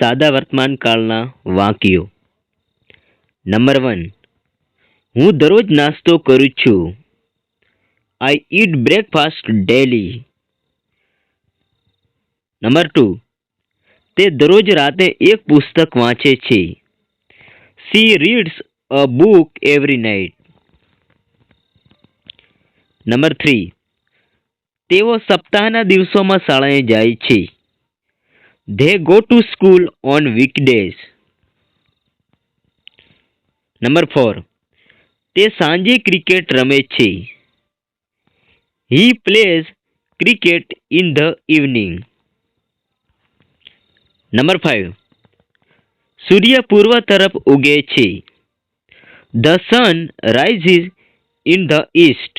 સાદા વર્તમાનકાળના વાક્યો number one હું દરરોજ નાસ્તો કરું છું I eat breakfast daily number two તે દરરોજ રાતે એક પુસ્તક વાંચે છે she reads a book every night number three તેઓ સપ્તાહના દિવસોમાં શાળાએ જાય છે They go to school on weekdays. Number four તે સાંજે ક્રિકેટ રમે છે he plays cricket in the evening number five સૂર્ય પૂર્વ તરફ ઉગે છે the sun rises in the east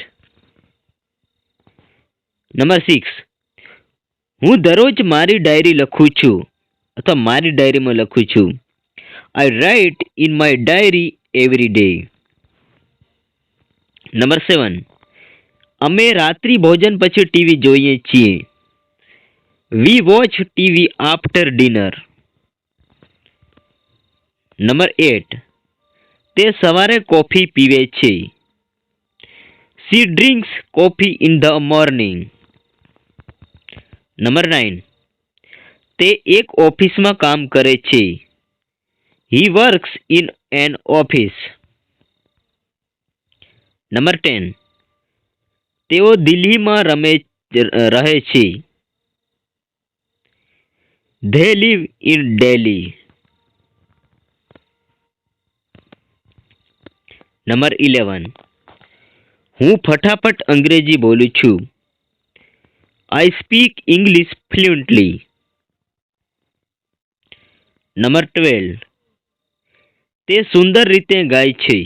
number six હું દરરોજ મારી ડાયરી લખું છું અથવા મારી ડાયરીમાં લખું છું I write in my diary every day number seven અમે રાત્રિ ભોજન પછી ટીવી જોઈએ છીએ we watch TV after dinner number eight તે સવારે કોફી પીવે છે she drinks coffee in the morning number nine તે એક ઓફિસમાં કામ કરે છે he works in an office number ten તેઓ દિલ્હીમાં રમે રહે છે they live in Delhi number eleven હું ફટાફટ અંગ્રેજી બોલું છું આઈ speak English fluently number twelve તે સુંદર રીતે ગાય છે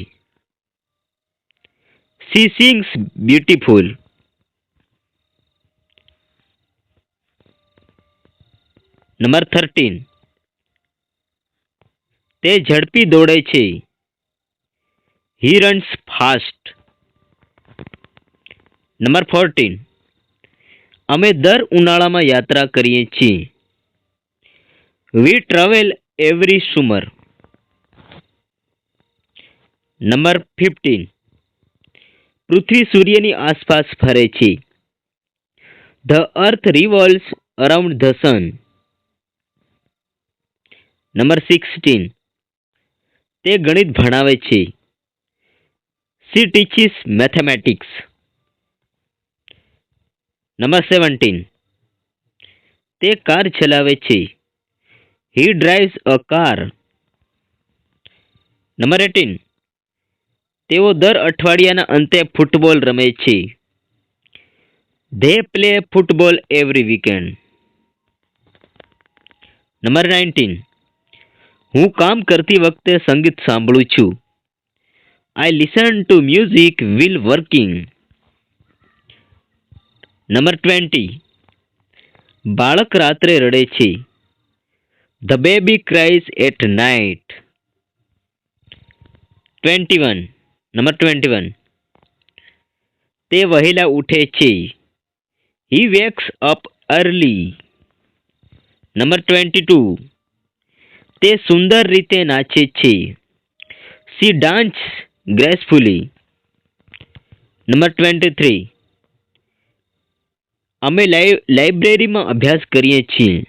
she sings beautiful number thirteen તે ઝડપી દોડે છે he runs fast number fourteen અમે દર ઉનાળામાં યાત્રા કરીએ છીએ we travel every summer number fifteen પૃથ્વી સૂર્યની આસપાસ ફરે છે the earth revolves around the sun number sixteen તે ગણિત ભણાવે છે she teaches mathematics number seventeen તે કાર ચલાવે છે he drives a car number eighteen તેઓ દર અઠવાડિયાના અંતે ફૂટબોલ રમે છે they play football every weekend number nineteen હું કામ કરતી વખતે સંગીત સાંભળું છું I listen to music while working number twenty બાળક રાત્રે રડે છે the baby cries at night twenty one number twenty one તે વહેલા ઉઠે છે he wakes up early number twenty two તે સુંદર રીતે નાચે છે she dance gracefully number twenty three અમે લાઇબ્રેરીમાં અભ્યાસ કરીએ છીએ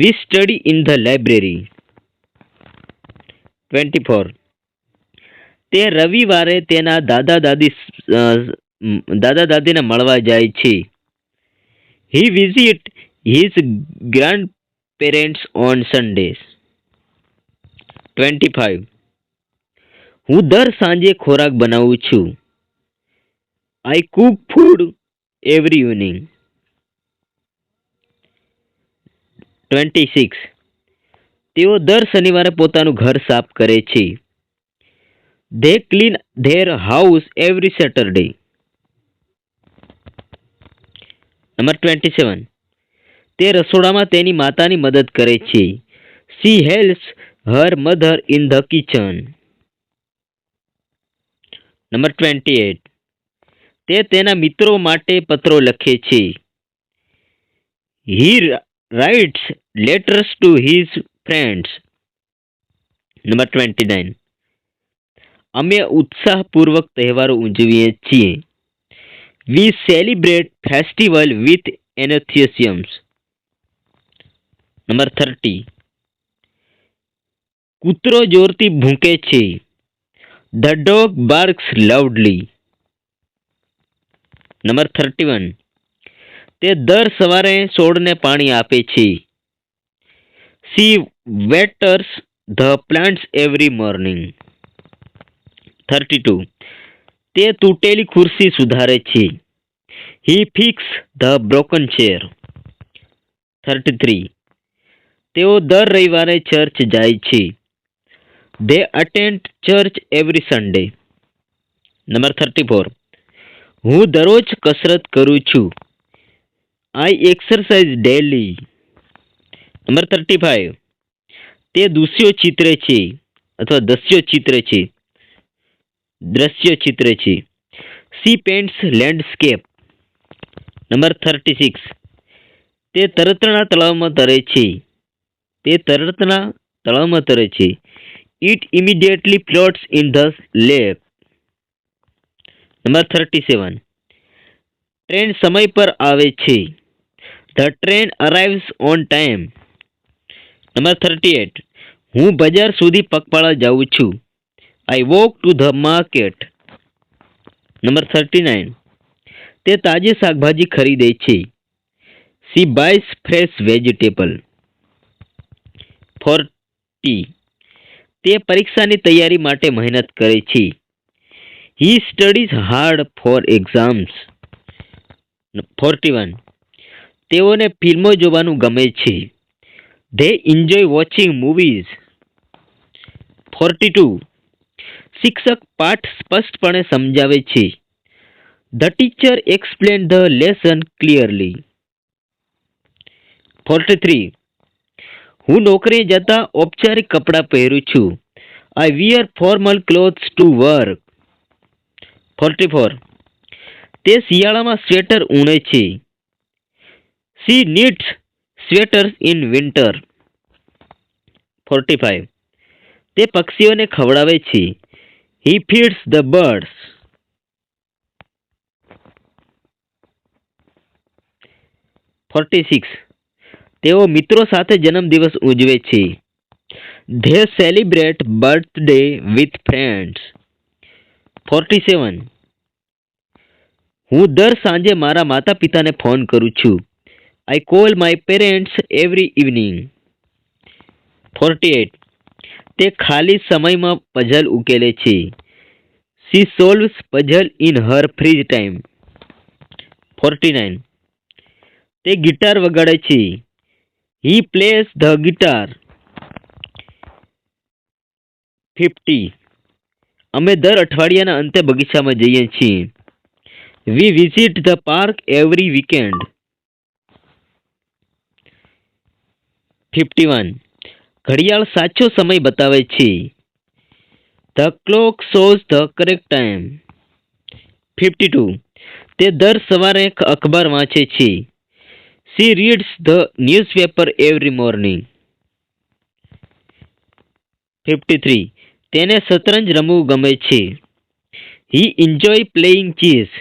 we study in the library twenty four તે રવિવારે તેના દાદા દાદી દાદા દાદીને મળવા જાય છે he visit his grandparents on Sundays twenty five હું દર સાંજે ખોરાક બનાવું છું I cook food every evening. 26 તેઓ દર શનિવારે પોતાનું ઘર સાફ કરે છે they clean their house every Saturday number twenty seven તે રસોડામાં તેની માતાની મદદ કરે છે she helps her mother in the kitchen number twenty eight તે તેના મિત્રો માટે પત્રો લખે છે he writes letters to his friends number twenty nine અમે ઉત્સાહપૂર્વક તહેવારો ઉજવીએ છીએ we celebrate festival with enthusiasm number thirty કૂતરો જોરથી ભૂંકે છે the dog barks loudly number thirty one તે દર સવારે છોડને પાણી આપે છે she waters the plants every morning thirty two તે તૂટેલી ખુરશી સુધારે છે he fix the broken chair thirty three તેઓ દર રવિવારે ચર્ચ જાય છે they attend church every Sunday number thirty four હું દરરોજ કસરત કરું છું I exercise daily number thirty five તે દુસ્યો ચિત્ર છે અથવા દસ્યો ચિત્ર છે દ્રશ્ય ચિત્ર છે she paints landscape number thirty six તે તરતના તળાવમાં તરે છે તે તરતના તળાવમાં તરે છે it immediately floats in the lake number thirty seven train સમય પર આવે છે the train arrives on time number thirty eight હું બજાર સુધી પગપાળા જાઉં છું I walk to the market number thirty nine તે તાજી શાકભાજી ખરીદે છે she buys fresh vegetable forty તે પરીક્ષાની તૈયારી માટે મહેનત કરે છે he studies hard for exams forty one તેઓને ફિલ્મો જોવાનું ગમે છે they enjoy watching movies forty two શિક્ષક પાઠ સ્પષ્ટપણે સમજાવે છે the teacher explain the lesson clearly forty three હું નોકરી જતાં ઔપચારિક કપડાં પહેરું છું I wear formal clothes to work forty four તે શિયાળામાં સ્વેટર ઉણે છે she needs sweaters in winter forty five તે પક્ષીઓને ખવડાવે છે he feeds the birds forty six તેઓ મિત્રો સાથે જન્મદિવસ ઉજવે છે they celebrate birthday with friends forty seven હું દર સાંજે મારા માતા પિતાને ફોન કરું છું I call my parents every evening forty eight તે ખાલી સમયમાં પઝલ ઉકેલે છે she solves puzzle in her free time forty nine તે ગિટાર વગાડે છે he plays the guitar fifty અમે દર અઠવાડિયાના અંતે બગીચામાં જઈએ છીએ we visit the park every weekend fifty one ઘડિયાળ સાચો સમય બતાવે છે the clock shows the correct time fifty two તે દર સવારે અખબાર વાંચે છે she reads the newspaper every morning fifty three તેને શતરંજ રમવું ગમે છે he enjoy playing chess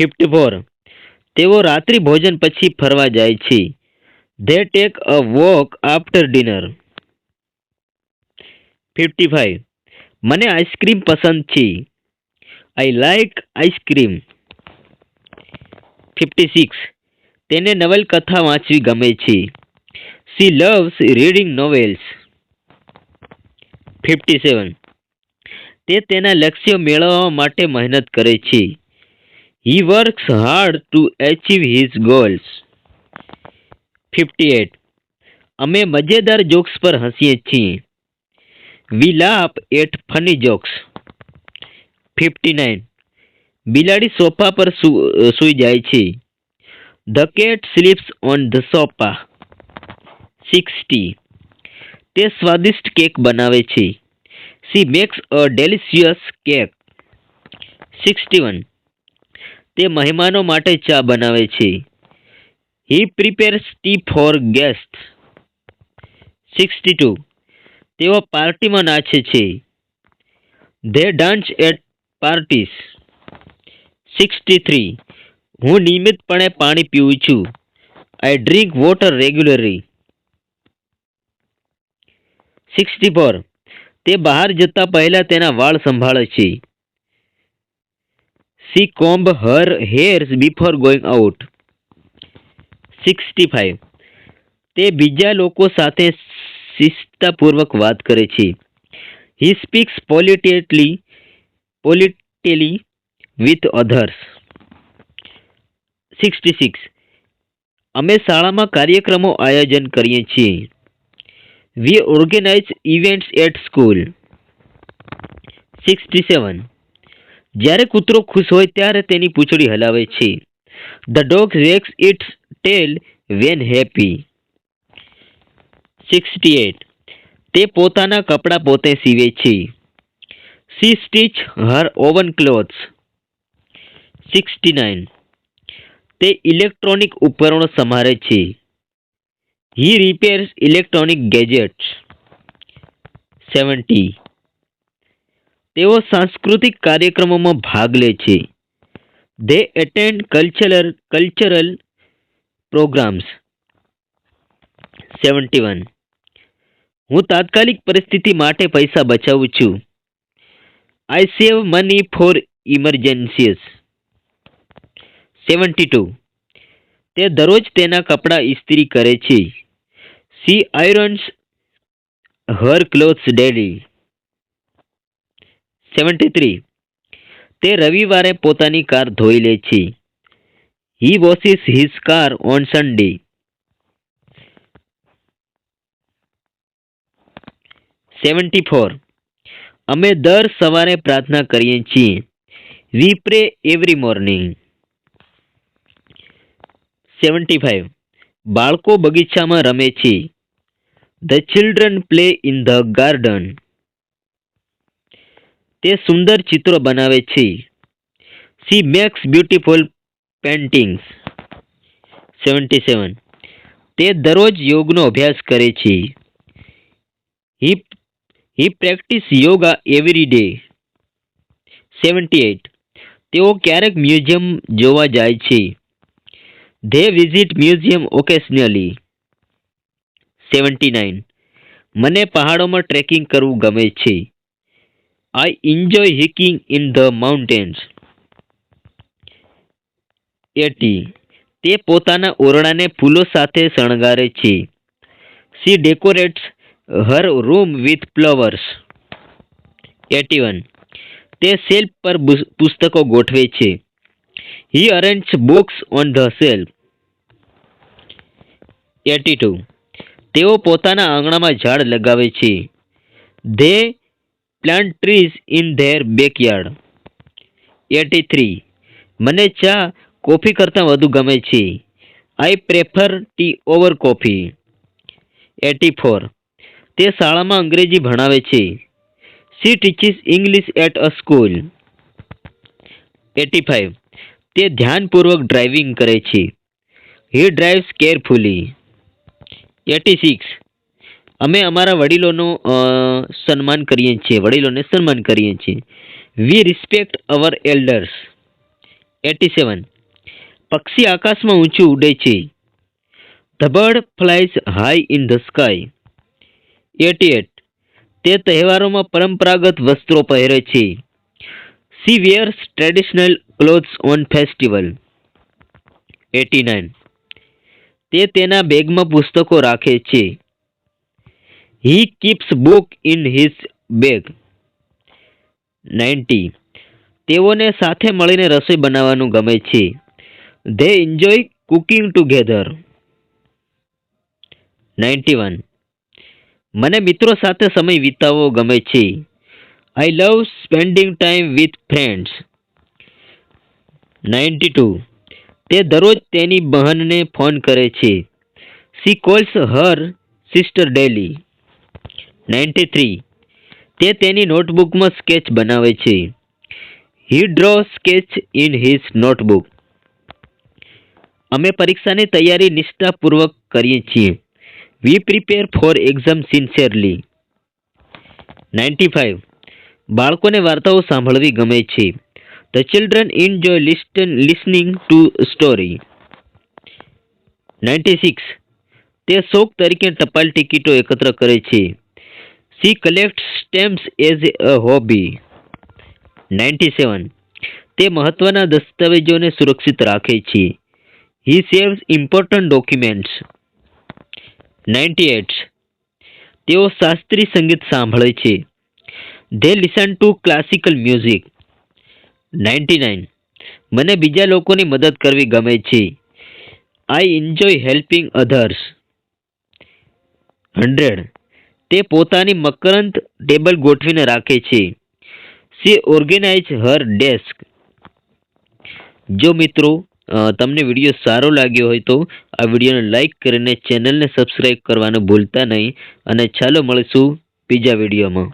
fifty four તેઓ રાત્રિ ભોજન પછી ફરવા જાય છે they take a walk after dinner fifty five મને આઈસ્ક્રીમ પસંદ છે I like ice cream fifty six તેને નવલકથા વાંચવી ગમે છે she loves reading novels fifty seven તે તેના લક્ષ્ય મેળવવા માટે મહેનત કરે છે he works hard to achieve his goals fifty eight અમે મજેદાર જોક્સ પર હસીએ છીએ we laugh at funny jokes fifty nine બિલાડી સોફા પર સૂઈ જાય છે the cat sleeps on the sofa sixty તે સ્વાદિષ્ટ કેક બનાવે છે she makes a delicious cake sixty one તે મહેમાનો માટે ચા બનાવે છે he prepares tea for guest sixty two તેઓ પાર્ટીમાં નાચે છે they dance at parties sixty three હું નિયમિતપણે પાણી પીઉં છું આઈ drink water regularly sixty four તે બહાર જતા પહેલાં તેના વાળ સંભાળે છે she comb her hairs before going out sixty five તે બીજા લોકો સાથે શિસ્તપૂર્વક વાત કરે છે he speaks politely politely with others sixty six અમે શાળામાં કાર્યક્રમો આયોજન કરીએ છીએ We organize events at school. Sixty seven જ્યારે કૂતરો ખુશ હોય ત્યારે તેની પૂંછડી હલાવે છે the dog wags its tail when happy sixty eight તે પોતાના કપડાં પોતે સીવે છે she stitch her own clothes sixty nine તે ઇલેક્ટ્રોનિક ઉપકરણો સંભાળે છે he repairs electronic gadgets seventy તેઓ સાંસ્કૃતિક કાર્યક્રમોમાં ભાગ લે છે they attend cultural cultural programs seventy one હું તાત્કાલિક પરિસ્થિતિ માટે પૈસા બચાવું છું I save money for emergencies seventy two તે દરરોજ તેના કપડાં ઇસ્ત્રી કરે છે She irons her clothes daily. Seventy three તે રવિવારે પોતાની કાર ધોઈ લે છે he washes his car on Sunday seventy four અમે દર સવારે પ્રાર્થના કરીએ છીએ we pray every morning seventy five બાળકો બગીચામાં રમે છે the children play in the garden તે સુંદર ચિત્રો બનાવે છે she makes beautiful paintings seventy seven તે દરરોજ યોગનો અભ્યાસ કરે છે he he practice yoga every day seventy eight તેઓ ક્યારેક મ્યુઝિયમ જોવા જાય છે they visit museum occasionally seventy nine મને પહાડોમાં ટ્રેકિંગ કરવું ગમે છે I enjoy hiking in the mountains eighty તે પોતાના ઓરડાને ફૂલો સાથે શણગારે છે she decorates her room with flowers eighty one તે સેલ્ફ પર પુસ્તકો ગોઠવે છે he arrange books on the shelf eighty two તેઓ પોતાના આંગણામાં ઝાડ લગાવે છે they plant trees in their backyard eighty three મને ચા કોફી કરતાં વધુ ગમે છે I prefer tea over coffee eighty four તે શાળામાં અંગ્રેજી ભણાવે છે she teaches English at a school eighty five તે ધ્યાનપૂર્વક ડ્રાઇવિંગ કરે છે he drives carefully eighty six અમે અમારા વડીલોનું સન્માન કરીએ છીએ વડીલોને સન્માન કરીએ છીએ we respect our elders eighty seven પક્ષી આકાશમાં ઊંચું ઉડે છે the bird flies high in the sky eighty eight તે તહેવારોમાં પરંપરાગત વસ્ત્રો પહેરે છે she wears traditional clothes on festival eighty nine તે તેના બેગમાં પુસ્તકો રાખે છે he keeps book in his bag ninety તેઓને સાથે મળીને રસોઈ બનાવવાનું ગમે છે they enjoy cooking together ninety one મને મિત્રો સાથે સમય વિતાવવો ગમે છે I love spending time with friends ninety two તે દરરોજ તેની બહેનને ફોન કરે છે she calls her sister daily ninety three તે તેની નોટબુકમાં સ્કેચ બનાવે છે he draw sketch in his notebook અમે પરીક્ષાની તૈયારી નિષ્ઠાપૂર્વક કરીએ છીએ we prepare for exam sincerely ninety five બાળકોને વાર્તાઓ સાંભળવી ગમે છે The children enjoy listen, listening to story. 96. તે શોખ તરીકે ટપાલ ટિકિટો એકત્ર કરે છે she collect stamps as a hobby ninety seven તે મહત્વના દસ્તાવેજોને સુરક્ષિત રાખે છે he saves important documents ninety eight તેઓ શાસ્ત્રીય સંગીત સાંભળે છે they listen to classical music ninety nine મને બીજા લોકોની મદદ કરવી ગમે છે I enjoy helping others hundred તે પોતાની મકરંત ટેબલ ગોઠવીને રાખે છે સી ઓર્ગેનાઇઝ હર ડેસ્ક જો મિત્રો તમને વિડીયો સારો લાગ્યો હોય તો આ વિડીયોને લાઇક કરીને ચેનલને સબસ્ક્રાઈબ કરવાનું ભૂલતા નહીં અને ચાલો મળીશું બીજા વિડીયોમાં